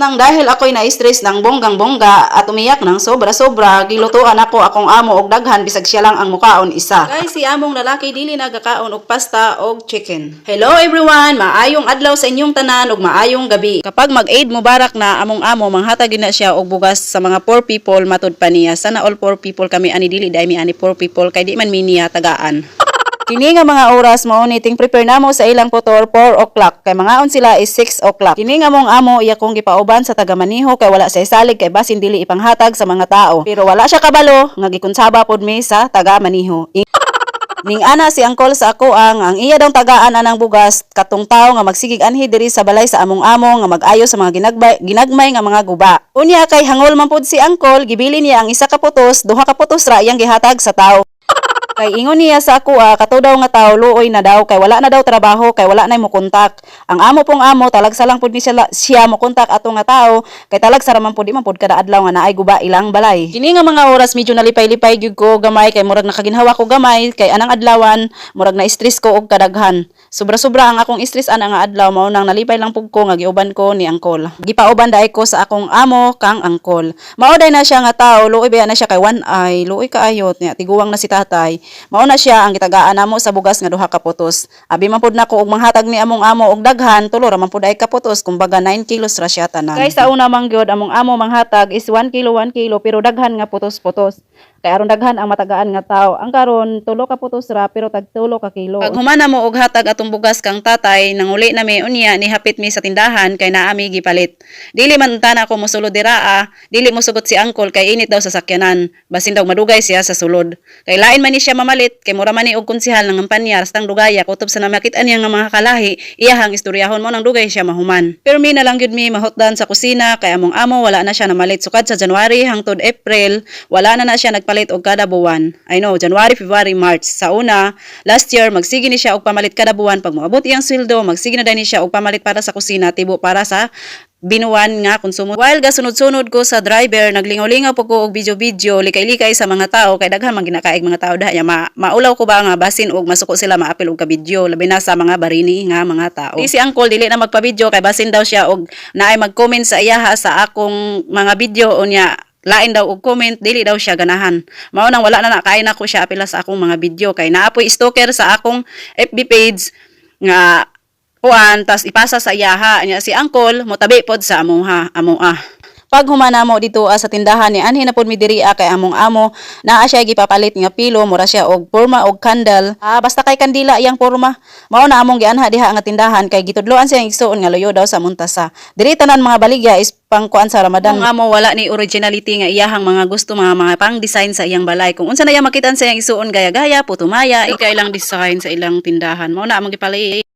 Nang dahil ako'y na-stress ng bonggang-bongga at umiyak ng sobra-sobra, gilutuan ako akong amo og daghan bisag siya lang ang mukaon isa. Guys, si among lalaki dili nagakaon og pasta og chicken. Hello everyone, maayong adlaw sa inyong tanan ug maayong gabi. Kapag mag-aid mubarak na among amo manghatag na siya og bugas sa mga poor people matud pa niya. Sana all poor people kami ani dili dai mi ani poor people kay di man mi niya tagaan. Kini nga mga oras mao ni ting prepare namo sa ilang motor 4 o'clock kay mga on sila is 6 o'clock. Kini nga mong amo iya kong gipauban sa taga Maniho kay wala sa isalig kay basin dili ipanghatag sa mga tao. Pero wala siya kabalo nga gikunsaba pod mi sa taga Maniho. I- Ning ana si angkol sa ako ang ang iya daw tagaan anang bugas katong tawo nga magsigig anhi diri sa balay sa among amo nga mag-ayo sa mga ginagbay, ginagmay nga mga guba. Unya kay hangol man pod si angkol gibili niya ang isa ka putos, duha ka putos ra iyang gihatag sa tawo. Kay ingon niya sa ako ah, kato daw nga tao luoy na daw kay wala na daw trabaho kay wala na mo kontak. Ang amo pong amo talag sa lang pud ni siya, siya mo kontak ato nga tao kay talag sa raman pud di man pud kada adlaw nga naay guba ilang balay. Kini nga mga oras medyo nalipay-lipay gyud ko gamay kay murag nakaginhawa ko gamay kay anang adlawan murag na stress ko og kadaghan. Sobra-sobra ang akong stress ana nga adlaw mao nang nalipay lang pug ko nga giuban ko ni angkol. Gipauban dai ko sa akong amo kang angkol. Mao na siya nga tao luoy ba na siya kay one eye, luoy kaayot niya tiguwang na si tatay. Mao na siya ang gitagaan namo sa bugas nga duha ka putos. Abi man pud nako og manghatag ni among amo og daghan, tulo ra man pud ay ka putos kumbaga 9 kilos ra siya tanan. Kay sa una man gyud among amo manghatag is 1 kilo 1 kilo pero daghan nga putos-putos. Kay aron daghan ang matagaan nga tao. Ang karon tulo ka putos ra pero tag tulo ka kilo. Pag humana mo og hatag atong bugas kang tatay, nanguli na mi unya ni hapit mi sa tindahan kay naa mi gipalit. Dili man tana ko mosulod dira ah, dili mo sugot si angkol kay init daw sa sakyanan. Basin daw madugay siya sa sulod. Kay lain man ni siya mamalit kay mura man ni og konsehal ng kampanya rastang dugaya kutob sa namakit-an niya nga mga kalahi, iyahang istoryahon mo nang dugay siya mahuman. Pero mi na lang gyud mi mahotdan sa kusina kay among amo wala na siya namalit sukad sa January hangtod April, wala na na siya nagpalit og kada buwan. I know, January, February, March. Sa una, last year magsige ni siya og pamalit kada buwan pag moabot iyang sweldo, magsige na dai ni siya og pamalit para sa kusina tibo para sa binuwan nga konsumo. While gasunod-sunod ko sa driver, naglingaw-lingaw po ko og video-video, likay-likay sa mga tao, kay daghan man ginakaig mga tao dahil ma maulaw ko ba nga basin og masuko sila maapil og ka-video, labi na sa mga barini nga mga tao. Di si Uncle dili na magpa-video kay basin daw siya og naay mag-comment sa iyaha sa akong mga video unya lain daw og comment dili daw siya ganahan. Mao nang wala na nakain ako siya apila sa akong mga video. Kay naapoy stalker sa akong FB page nga kuan tas ipasa sa iyaha nya si angkol motabi pod sa amuha ah pag humana mo dito ah, sa tindahan ni anhi na diri ah, kay among amo naa siya gipapalit nga pilo mura siya og porma og kandal ah, basta kay kandila iyang porma mao na among gianha diha nga tindahan kay gitudloan siya igsuon nga loyo daw sa muntasa diri tanan mga baligya is pangkuan sa Ramadan. Ang amo wala ni originality nga iyahang mga gusto mga mga pang design sa iyang balay. Kung unsa na iya makitan sa iyang isuon gaya-gaya, putumaya, ikay lang design sa ilang tindahan. Mao na among gipalay